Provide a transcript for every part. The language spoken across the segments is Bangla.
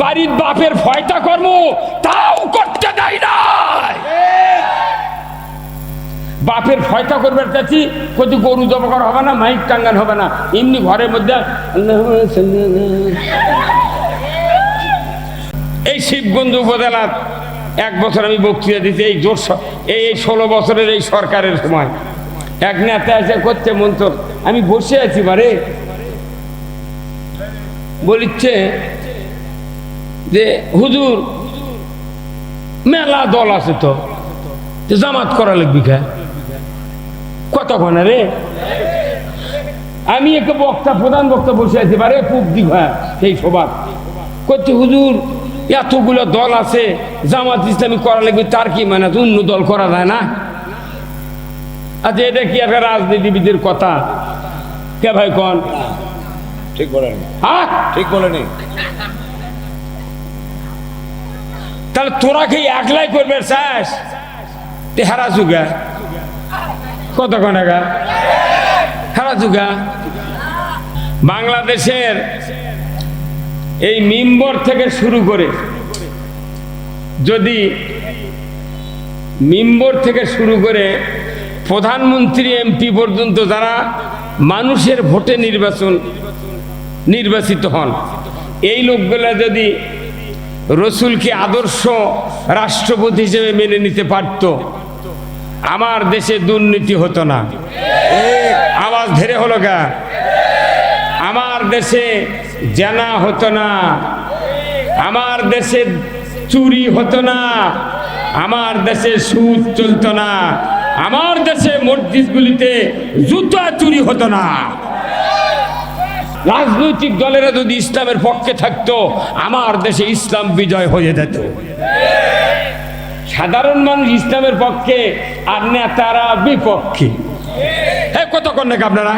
বাড়ির বাপের ফয়টা কর্ম, তাও করতে দেয় না বাপের ফয়টা করবে চাচ্ছি কত গরু জবা করা হবে না, মাইক টাঙ্গান হবে না। এমনি ঘরের মধ্যে এই শিবগঞ্জ উপজেলার এক বছর আমি বক্তৃতা দিতে এই জোর এই এই ষোলো বছরের এই সরকারের সময়। এক নেতা এসে করছে মন্ত্র, আমি বসে আছি বারে। বলিচ্ছে যে হুজুর মেলা দল আছে তো যে জামাত করা লাগবি খা কতক্ষণ রে। আমি একে বক্তা প্রধান বক্তা বসে আছি বারে পূব দিঘা সেই সবার। করছে হুজুর এতগুলো দল আছে জামাত ইসলামী করা লাগবে তার কি মানে অন্য দল করা যায় না? আচ্ছা এটা কি একটা রাজনীতিবিদের কথা? কে ভাই কন? ঠিক বলেনি হ্যাঁ? ঠিক বলেনি তাহলে তোরা কি একলাই করবে চাস হারা চুগা কত টাকা হারা চুগা বাংলাদেশের এই মিম্বর থেকে শুরু করে, যদি মিম্বর থেকে শুরু করে প্রধানমন্ত্রী, এমপি পর্যন্ত যারা মানুষের ভোটে নির্বাচন, নির্বাচিত হন, এই লোকগুলা যদি রসুলকে আদর্শ রাষ্ট্রপতি হিসেবে মেনে নিতে পারত। আমার দেশে দুর্নীতি হতো না। আওয়াজ ধরে হলো গা। আমার দেশে জানা হতো না। আমার দেশে চুরি হতো না। আমার দেশে সুদ চলতো না। আমার দেশে মসজিদগুলিতে জুতা চুরি হতো না। রাজনৈতিক দলেরা যদি ইসলামের পক্ষে থাকতো, আমার দেশে ইসলাম বিজয় হয়ে যেত। সাধারণ মানুষ ইসলামের পক্ষে, আর নেতারা বিপক্ষে। হ্যাঁ কতক্ষণ নাকি আপনারা?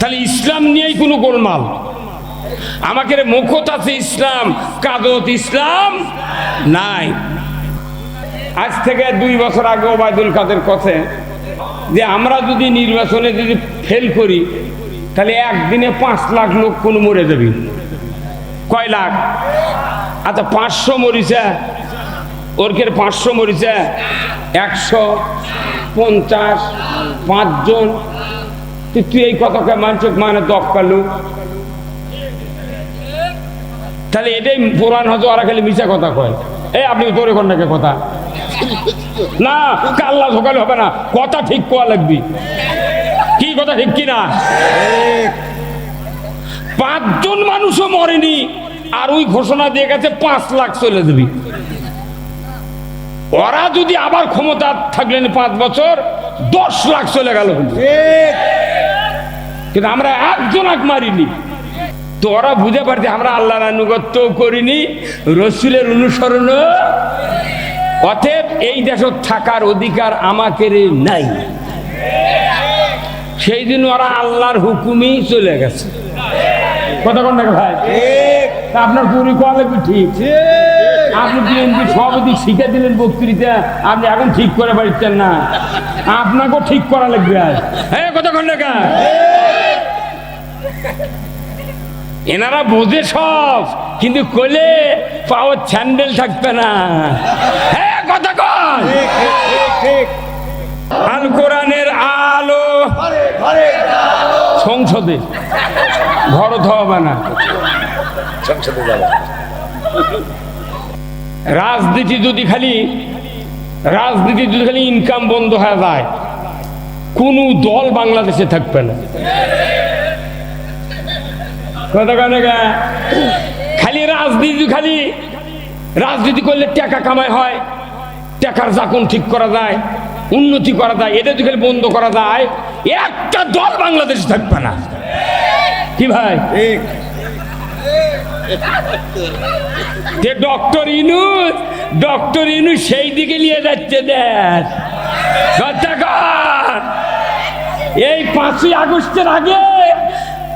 তাহলে ইসলাম নিয়েই কোনো গোলমাল। আমাকে মুখত আছে ইসলাম, কাদত ইসলাম নাই। আজ থেকে দুই বছর আগে ওবায়দুল কাদের কথা যে, আমরা যদি নির্বাচনে যদি ফেল করি তাহলে একদিনে পাঁচ লাখ লোক কোন মরে যাবি? কয় লাখ? আচ্ছা পাঁচশো মরিচা ওরকের পাঁচশো মরিচা একশো, পঞ্চাশ, পাঁচজন। তুই তুই এই কথাকে মানচক মানে দক্কালু তাহলে এটাই পুরাণ হয়তো ওরা খালি মিশা কথা কয়। এই, আপনি তোরে কন্যাকে কথা। না, কাল্লা সকালে হবে না। কথা ঠিক করা লাগবি। কথা ঠিক কি না পাঁচজন মানুষও মরেনি, আর ওই ঘোষণা দিয়ে গেছে পাঁচ লাখ চলে যাবি। ওরা যদি আবার ক্ষমতা থাকলেন পাঁচ বছর, দশ লাখ চলে গেল কিন্তু। আমরা একজন এক মারিনি। তো ওরা বুঝে পারছে, আমরা আল্লাহর আনুগত্য করিনি, রসুলের অনুসরণ অতএব এই দেশত থাকার অধিকার আমাকে নাই। সেই দিন ওরা আল্লাহর হুকুমেই চলে গেছে। কথা কোন ভাই? আপনার পুরি কোয়া লাগবে ঠিক? আপনি বিএনপি সভাপতি শিখে দিলেন বক্তৃতা আপনি এখন ঠিক করে পারছেন না। আপনাকেও ঠিক করা লাগবে আর হ্যাঁ এনারা বোঝে সব কিন্তু কোলে পাওয়ার স্যান্ডেল থাকবে না। হ্যাঁ কতক্ষণ আল কোরআনের আলো সংসদে। ঘর হবে না। সংসদে যাবে। রাজনীতি যদি খালি রাজনীতি যদি খালি ইনকাম বন্ধ হয়ে যায় কোনো দল বাংলাদেশে থাকবে না। কথা কানে খালি রাজনীতি খালি রাজনীতি করলে টাকা কামাই হয় টাকার জাকন ঠিক করা যায় উন্নতি করা যায় এটা যদি খালি বন্ধ করা যায় একটা দল বাংলাদেশে থাকবে না। কি ভাই? যে ডক্টর ইনু ডক্টর ইনু সেই দিকে নিয়ে যাচ্ছে দেশ। এই পাঁচই আগস্টের আগে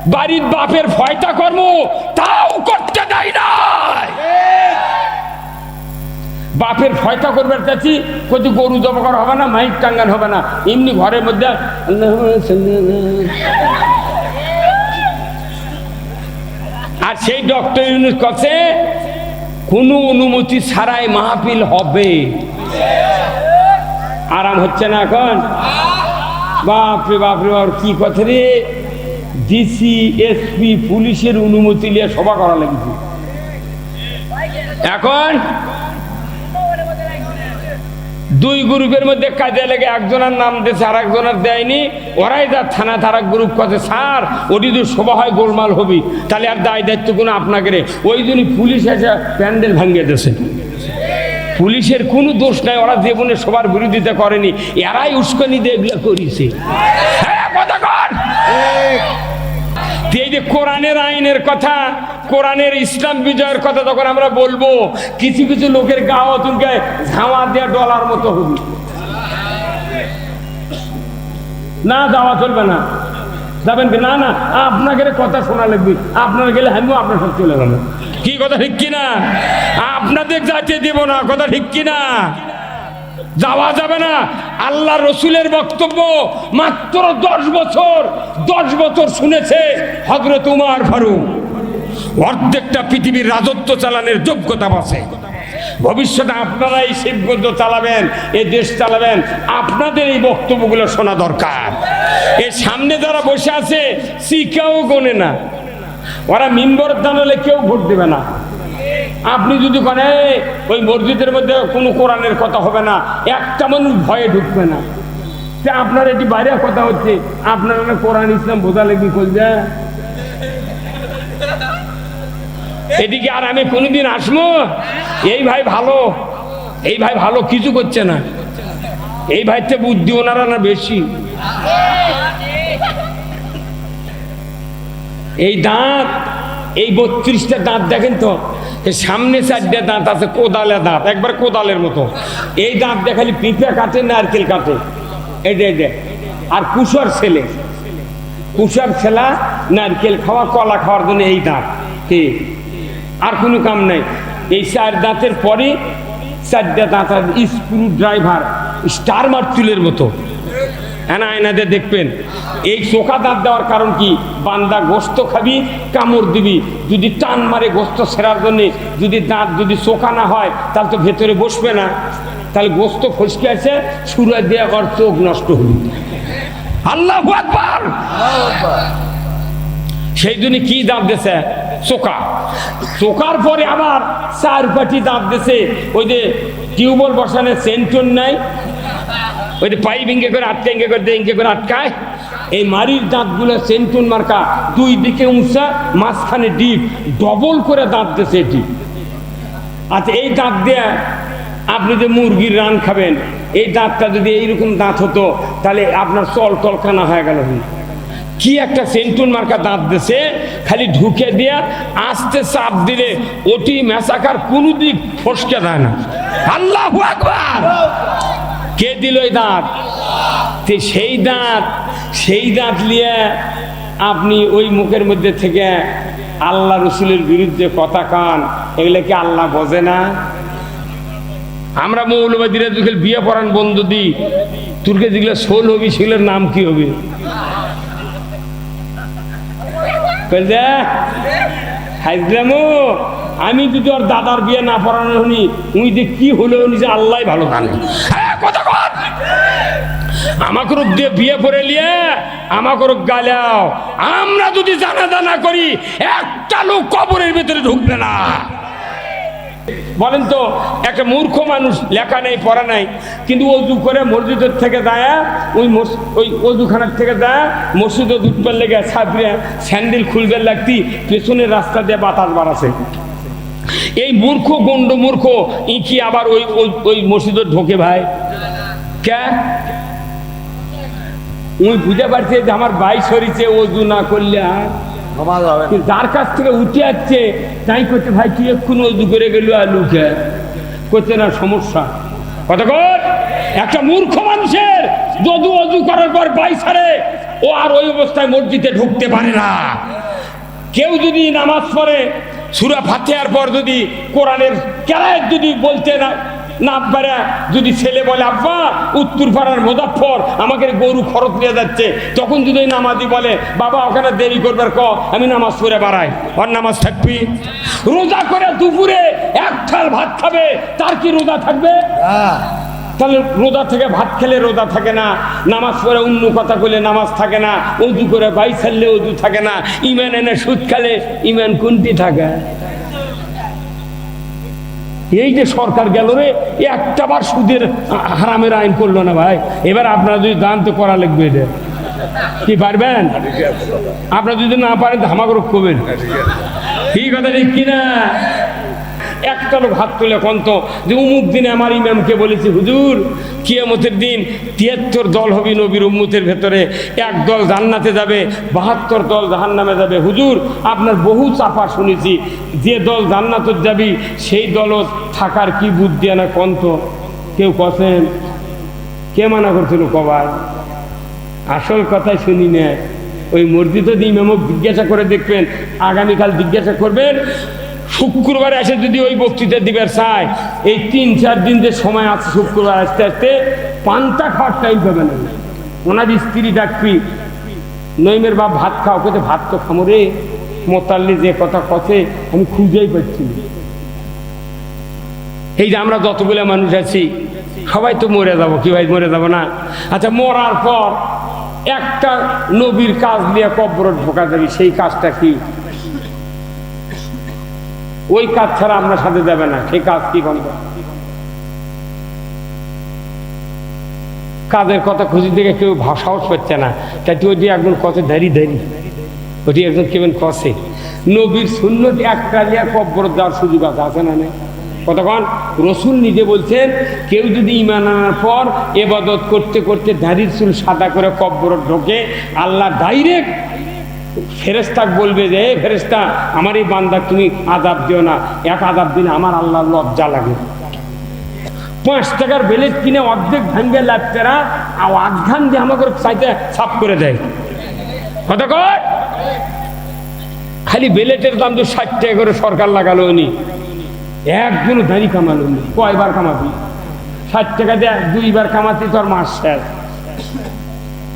বাড়ির বাপের ভয়টা কর্ম তাও করতে দেয় না বাপের ভয়টা করবে চাচ্ছি কত গরু জমা করা হবে না, মাইক টাঙ্গান হবে না। এমনি ঘরের মধ্যে আর সেই ডক্টর ইউনুস কাছে, কোনো অনুমতি ছাড়াই মাহফিল হবে। আরাম হচ্ছে না এখন? বাপরে বাপরে বাপ কি কথা রে? ডিসি, এসপি, পুলিশের অনুমতি নিয়ে সভা করা লাগছে এখন দুই গ্রুপের মধ্যে কাজে লেগে একজনের নাম দিয়েছে আর একজনের দেয়নি। ওরাই যা থানা তারা গ্রুপ কথা স্যার ওটি যদি সভা হয় গোলমাল হবি। তাহলে আর দায় দায়িত্ব কোনো আপনাকে রে? ওই জন্যই পুলিশ এসে প্যান্ডেল ভাঙিয়ে দিয়েছে। পুলিশের কোনো দোষ নাই ওরা জীবনে সবার বিরোধিতা করেনি। এরাই উস্কানি দিয়ে এগুলো করিছে হ্যাঁ, কথা এই যে কোরআনের আইনের কথা কোরআনের ইসলাম বিজয়ের কথা যখন আমরা বলব। কিছু কিছু লোকের গাও তুলকে ঝামা দেওয়া ডলার মতো হবে না, যাওয়া চলবে না। যাবেন কি? না না, আপনাকে কথা শোনা লাগবে। আপনার গেলে আমিও আপনার সাথে চলে গেল কি কথা, ঠিক কিনা? আপনাদের যাইতে দেব না, কথা ঠিক কিনা? যাওয়া যাবে না। আল্লাহ রসুলের বক্তব্য মাত্র দশ বছর দশ বছর শুনেছে হজরত উমার ফারুক। অর্ধেকটা পৃথিবীর রাজত্ব চালানোর যোগ্যতা আছে। ভবিষ্যতে আপনারা এই শিবগঞ্জ চালাবেন এই দেশ চালাবেন আপনাদের এই বক্তব্যগুলো শোনা দরকার। এর সামনে যারা বসে আছে শিখাও গোনে না। ওরা মিম্বর দান হলে কেউ ভোট দেবে না। আপনি যদি "এই, ওই মসজিদের মধ্যে কোনো কোরআনের কথা হবে না একটা মানুষ ভয়ে ঢুকবে না। যে আপনার এটি বাইরে কথা হচ্ছে। আপনার কোরআন ইসলাম বোঝা লাগবে কইবে এদিকে আর আমি কোনোদিন আসব? এই ভাই ভালো। এই ভাই ভালো, কিছু করছে না। এই ভাইতে বুদ্ধি ওনারা না বেশি। এই দাঁত, এই বত্রিশটা দাঁত দেখেন তো সামনে চারটে দাঁত আছে, কোদালে দাঁত, একবার কোদালের মতো। এই দাঁত দেখালি পিঁপে কাটে, নারকেল কাটে। এই যে। আর কুশার ছেলে। কুশার ছেলা, নারকেল খাওয়া, কলা খাওয়ার জন্য এই দাঁত। কি? আর কোনো কাম নাই। এই চার দাঁতের পরে চারটা দাঁত আর স্ক্রু ড্রাইভার স্টার মার্চুলের মতো এনা আয়নাতে দেখবেন। এই চোখা দাঁত দেওয়ার কারণ কি? বান্দা গোস্ত খাবি কামড় দিবি। যদি টান মারে গোস্ত সেরার জন্য যদি দাঁত যদি চোখা না হয় তাহলে তো ভেতরে বসবে না। তাহলে গোস্ত ফসকে আছে সুরা দিয়ে ওর চোখ নষ্ট হল। আল্লাহ সেই জন্য কি দাঁত দিছে? চোকা চোকার পরে আবার চার পাটি দাঁত দিছে। ওই যে টিউবওয়েল বসানো সেন্টন নাই। ওই যে পাইপ ইঙ্গে করে আটকা ইঙ্গে করে ইঙ্গে করে আটকায়। এই মারির দাঁতগুলো সেন্টুন মার্কা দুই দিকে উঁচা, মাঝখানে ডিপ। ডবল করে দাঁত দিছে এটি। আচ্ছা এই দাঁত দিয়ে আপনি যে মুরগির রান খাবেন, এই দাঁতটা যদি এইরকম দাঁত হতো, তাহলে আপনার চল টলখানা হয়ে গেল কি একটা সেন্টুন মার্কা দাঁত দিছে, খালি ঢুকে দিয়া আস্তে চাপ দিলে ওটি মেসাকার কোনো দিক ফসকে দেয় না। আল্লাহ আকবার! কে দিল ওই দাঁত? তে সেই দাঁত সেই দাঁত নিয়ে আপনি ওই মুখের মধ্যে থেকে আল্লাহ রসুলের বিরুদ্ধে কথা কান, এগুলো কি আল্লাহ বোঝে না? আমরা মৌলবাদীরা বিয়ে পড়ান বন্ধু দিই তোরকে যেগুলো সোল হবি, সেগুলোর নাম কি হবে? আমি যদি ওর দাদার বিয়ে না পড়ানো শুনি, উনি যে কি হলো নিজে আল্লাহ ভালো জানে। আমাকে রূপ দিয়ে বিয়ে করে নিয়ে আমাকে রূপ গালাও। আমরা যদি জানা জানা করি, একটা লোক কবরের ভিতরে ঢুকবে না। বলেন তো, একটা মূর্খ মানুষ লেখা নেই, পড়া নাই, কিন্তু অজু করে মসজিদের থেকে দেয়, ওই ওই অজুখানার থেকে দেয়, মসজিদে দুধবার লেগে ছাপড়ে স্যান্ডেল খুলবে লাগতি, পেছনের রাস্তা দিয়ে বাতাস বাড়াছে। এই মূর্খ গন্ড মূর্খ ই কি আবার ওই, ওই- মসজিদে ঢোকে ভাই? কে? উনি বুঝতে পারছে যে আমার বাই সরিছে, অজু না করলে আর যার কাছ থেকে উঠে যাচ্ছে তাই ভাই করে গেল আলুকে করছে না, সমস্যা। একটা মূর্খ মানুষের যদু করার পর ও আর ওই অবস্থায় মসজিদে ঢুকতে পারে না। কেউ যদি নামাজ পড়ে, সুরা ফাতেহার পর যদি কোরআনের কেরায় যদি বলতে না না পারে যদি ছেলে বলে আব্বা উত্তর পাড়ার মোজাফর আমাকে গরু খরচ নিয়ে যাচ্ছে। তখন যদি নামাজি বলে বাবা ওখানে দেরি করবার ক আমি নামাজ পড়ে বাড়াই। ওর নামাজ থাকবি? রোজা করে দুপুরে এক বেলাল ভাত খাবে তার কি রোজা থাকবে? তাহলে রোজা থেকে ভাত খেলে রোজা থাকে না নামাজ পড়ে অন্য কথা বলে নামাজ থাকে না উজু করে বাই ছাড়লে উজু থাকে না ইমান এনে সুদ খেলে ইমান কোনটি থাকে? এই যে সরকার গেল রে একটা বার সুদের হারামের আইন করল না ভাই। এবার আপনারা যদি দান তো করা লাগবে এটা কি পারবেন? আপনারা যদি না পারেন তো হামাগর করবেন। ঠিক কথা ঠিক কিনা? একটা লোক হাত তুলে কন্ত যে উমুক দিনে আমার ইমামকে বলেছি, হুজুর, কিয়ামতের দিন তিয়াত্তর দল হবে নবীর উম্মতের ভেতরে। এক দল জান্নাতে যাবে, বাহাত্তর দল জাহান্নামে যাবে। হুজুর, আপনার বহু চাপা শুনেছি। যে দল জান্নাতত যাবি, সেই দলও থাকার কি বুদ্ধি আনা কন্ত? কেউ কছেন? কে মানা করছিল কবার আসল কথাই শুনি না। ওই মসজিদে ইমামক জিজ্ঞাসা করে দেখবেন, আগামীকাল জিজ্ঞাসা করবেন শুক্রবারে এসে যদি ওই বক্তৃতা দিবার চায়, এই তিন, চার দিন যে সময় আছে শুক্রবার আসতে আসতে, পান্তা খাওয়ার টাইম পাবে না। ওনার স্ত্রী ডাকবি, নইমের বাপ ভাত খাও। কোথায় ভাত তো খামো রে। মোতাল্লি যে কথা কথে আমি খুঁজেই পাচ্ছি এই যে আমরা যতগুলো মানুষ আছি, সবাই তো মরে যাব, কি ভাই মরে যাব না? আচ্ছা মরার পর একটা নবীর কাজ নিয়ে কব্বর ঢোকা যাবে, সেই কাজটা কি? ওই কাজ ছাড়া আমরা সাথে যাবে না। সেই কাজ কি বন্ধ কাজের কথা খুঁজি দেখে কেউ সাহস পাচ্ছে না। তাই তুই ওই একজন কত ধারি ধারি। ওটি একজন কেমন কষে নবীর শূন্য একটা লিয়া কব্বর দেওয়ার সুযোগ আছে আছে না কতক্ষণ রসুল নিজে বলছেন, কেউ যদি ইমান আনার পর এবাদত করতে করতে দাড়ির চুল সাদা করে কব্বর ঢোকে, আল্লাহ ডাইরেক্ট ফেরেস্তাক বলবে যে, "এ ফেরেস্তা আমার এই বান্দা, তুমি আদাব দিও না। এক আদাব দিলে আমার আল্লাহ লজ্জা লাগে। পাঁচ টাকার বেলেট কিনে অর্ধেক ভাঙ্গে লাগতেরা আর আঘান দিয়ে আমাকে চাইতে সাফ করে দেয়। কত কর খালি বেলেটের দাম তো ষাট টাকা করে সরকার লাগালো উনি। একদিনও দাঁড়ি কামালো উনি। কয়বার কামাবি? ষাট টাকা দিয়ে দুইবার কামাতে তোর মাস শেষ।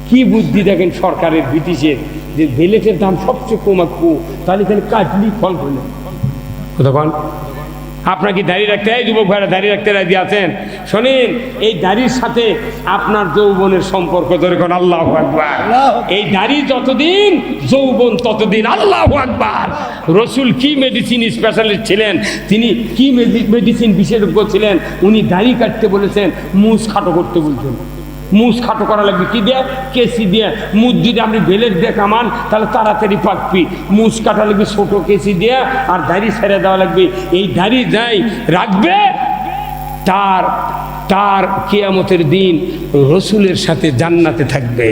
কি বুদ্ধি দেখেন সরকারের, ব্রিটিশের। যে বেলেটের দাম সবচেয়ে কমাকু তাহলে খালি কাটলি ফল হলো। তখন আপনার কি দাড়ি রাখতে, এই যুবক ভাইরা দাড়ি রাখতে রাজি আছেন? শোনেন, এই দাড়ির সাথে আপনার যৌবনের সম্পর্ক ধরে কোন, আল্লাহ আকবার। এই দাড়ি যতদিন, যৌবন ততদিন, আল্লাহ আকবার। রসুল কি মেডিসিন স্পেশালিস্ট ছিলেন, তিনি কি মেডিসিন বিশেষজ্ঞ ছিলেন, উনি দাড়ি কাটতে বলেছেন মুস খাটো করতে বলছেন। মুস খাটো করা লাগবে। কি দিয়ে? কেসি দিয়ে। মুখ যদি আপনি বেলের দিয়ে কামান, তাহলে তাড়াতাড়ি পাকবি। মুস কাটা লাগবে ছোটো কেসি দিয়ে, আর দাড়ি ছেড়ে দেওয়া লাগবে। এই দাড়ি যাই রাখবে, তার তার কেয়ামতের দিন রসুলের সাথে জান্নাতে থাকবে।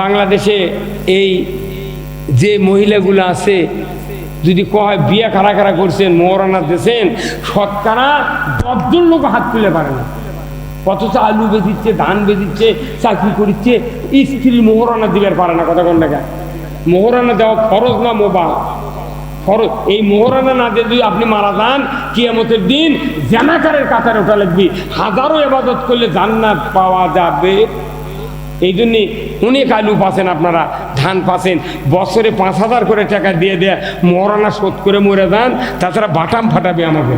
বাংলাদেশে এই যে মহিলাগুলো আছে, যদি কয় বিয়ে কারা কারা করছেন মোহরানা দিয়েছেন শতকরা দশজন লোক হাত তুলে পারে না। অথচ আলু বেঁধিচ্ছে, ধান বেঁধিচ্ছে, চাকরি করিচ্ছে, স্ত্রী মোহরানা দিবার পারে না, কথা কোন টাকা মোহরানা দেওয়া খরচ না মোবা খরচ এই মোহরানা না দিয়ে যদি আপনি মারা যান, কিয়ামতের দিন জানাকারের কাতারে ওঠা লাগবে। হাজারো এবাদত করলে জান্নাত পাওয়া যাবে। এই জন্যে অনেক আলু পাচ্ছেন আপনারা, ধান পাচ্ছেন বছরে পাঁচ হাজার করে টাকা দিয়ে দেয় মরানা শোধ করে মরে যান, তাছাড়া বাটাম ফাটাবে আমাকে।